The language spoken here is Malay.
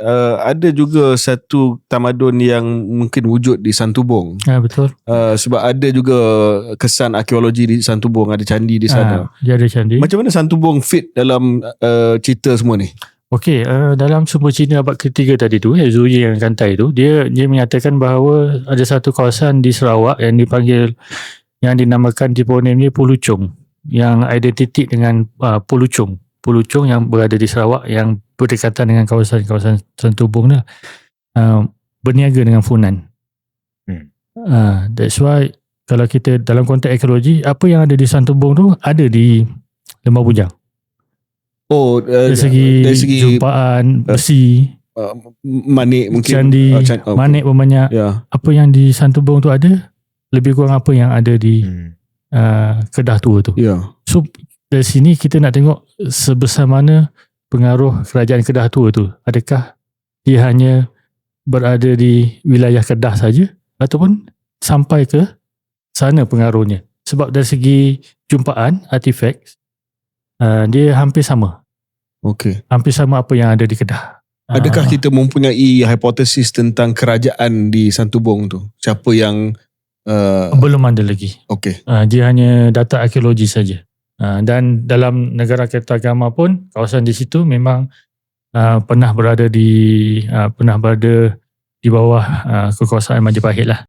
uh, ada juga satu tamadun yang mungkin wujud di Santubong. Ah betul. Uh, sebab ada juga kesan arkeologi di Santubong, ada candi di sana. Ah, dia ada candi. Macam mana Santubong fit dalam uh, cerita semua ni? Okey, uh, dalam sumber Cina abad ketiga tadi tu, Zuyi yang kantai tu, dia dia menyatakan bahawa ada satu kawasan di Sarawak yang dipanggil yang dinamakan tiponim ni Pulucung yang identitik dengan uh, Pulucung. Pulucung yang berada di Sarawak yang berdekatan dengan kawasan-kawasan Santubong lah. Uh, berniaga dengan Funan. Hmm. Uh, that's why kalau kita dalam konteks ekologi, apa yang ada di Santubong tu ada di Lembah Bujang. Oh, uh, Dari segi, dari segi jumpaan, besi, uh, manik mungkin. candi, Uh, can- oh, manik berbanyak. Ya. Apa yang di Santubong tu ada, lebih kurang apa yang ada di Hmm. uh, Kedah Tua tu. Ya. So, dari sini kita nak tengok sebesar mana pengaruh kerajaan Kedah Tua tu. Adakah dia hanya berada di wilayah Kedah saja ataupun sampai ke sana pengaruhnya. Sebab dari segi jumpaan, artifak, uh, dia hampir sama. Okey. Hampir sama apa yang ada di Kedah. Adakah Ah, kita mempunyai hipotesis tentang kerajaan di Santubong tu? Siapa yang uh, belum ada lagi. okey. Uh, dia hanya data arkeologi saja. Uh, dan dalam negara Kertagama pun kawasan di situ memang uh, pernah berada di uh, pernah berada di bawah uh, kekuasaan Majapahit lah.